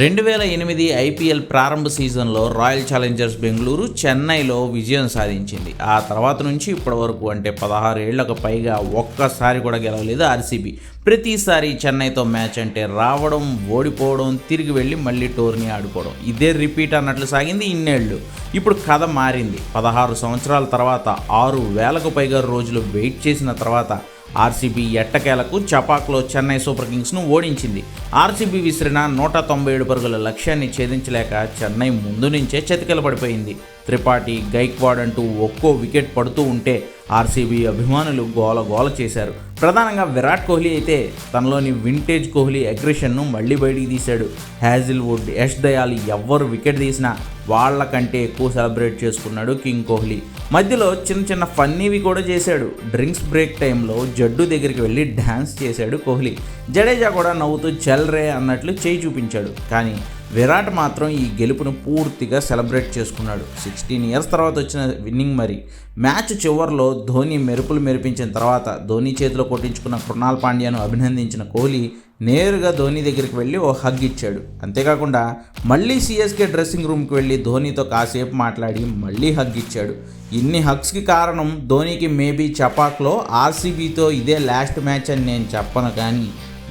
రెండు వేల ఎనిమిది ఐపీఎల్ ప్రారంభ సీజన్లో రాయల్ ఛాలెంజర్స్ బెంగళూరు చెన్నైలో విజయం సాధించింది. ఆ తర్వాత నుంచి ఇప్పటి వరకు అంటే పదహారు ఏళ్ళకు పైగా ఒక్కసారి కూడా గెలవలేదు ఆర్సీబీ. ప్రతిసారి చెన్నైతో మ్యాచ్ అంటే రావడం ఓడిపోవడం తిరిగి వెళ్ళి మళ్ళీ టోర్నీ ఆడుకోవడం. ఇదే రిపీట్ అన్నట్లు సాగింది ఇన్నేళ్ళు ఇప్పుడు కథ మారింది. పదహారు సంవత్సరాల తర్వాత ఆరు వేలకు పైగా రోజులు వెయిట్ చేసిన తర్వాత ఆర్సీబీ ఎట్టకేలకు చపాక్లో చెన్నై సూపర్ కింగ్స్ను ఓడించింది. ఆర్సీబీ విసిరిన నూట తొంభై ఏడు పరుగుల లక్ష్యాన్ని ఛేదించలేక చెన్నై ముందు నుంచే చతికిల పడిపోయింది త్రిపాఠి గైక్వాడ్ అంటూ ఒక్కో వికెట్ పడుతూ ఉంటే ఆర్సీబీ అభిమానులు గోల గోల చేశారు. ప్రధానంగా విరాట్ కోహ్లీ అయితే తనలోని వింటేజ్ కోహ్లీ అగ్రెషన్ను మళ్ళీ బయటికి తీశాడు. హ్యాజిల్వుడ్ యష్ దయాల్ ఎవ్వరు వికెట్ తీసినా వాళ్ళకంటే ఎక్కువ సెలబ్రేట్ చేసుకున్నాడు కింగ్ కోహ్లీ. మధ్యలో చిన్న చిన్న ఫన్నీవి కూడా చేశాడు. డ్రింక్స్ బ్రేక్ టైంలో జడ్డు దగ్గరికి వెళ్ళి డ్యాన్స్ చేశాడు కోహ్లీ. జడేజా కూడా నవ్వుతూ చల్రే అన్నట్లు చేయి చూపించాడు. కానీ విరాట్ మాత్రం ఈ గెలుపును పూర్తిగా సెలబ్రేట్ చేసుకున్నాడు. సిక్స్టీన్ ఇయర్స్ తర్వాత వచ్చిన విన్నింగ్ మరి. మ్యాచ్ చివరిలో ధోని మెరుపులు మెరిపించిన తర్వాత ధోని చేతిలో కొట్టించుకున్న కృణాల్ పాండ్యాను అభినందించిన కోహ్లీ నేరుగా ధోని దగ్గరికి వెళ్ళి ఓ హగ్ ఇచ్చాడు. అంతేకాకుండా మళ్ళీ సిఎస్కే డ్రెస్సింగ్ రూమ్కి వెళ్ళి ధోనితో కాసేపు మాట్లాడి మళ్ళీ హగ్ ఇచ్చాడు. ఇన్ని హగ్స్కి కారణం ధోనికి మేబీ చపాక్లో ఆర్సీబీతో ఇదే లాస్ట్ మ్యాచ్ అని నేను చెప్పను కానీ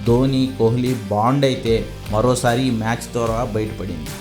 ధోని కోహ్లీ బాండ్ అయితే మరోసారి మ్యాచ్ ద్వారా బయటపడింది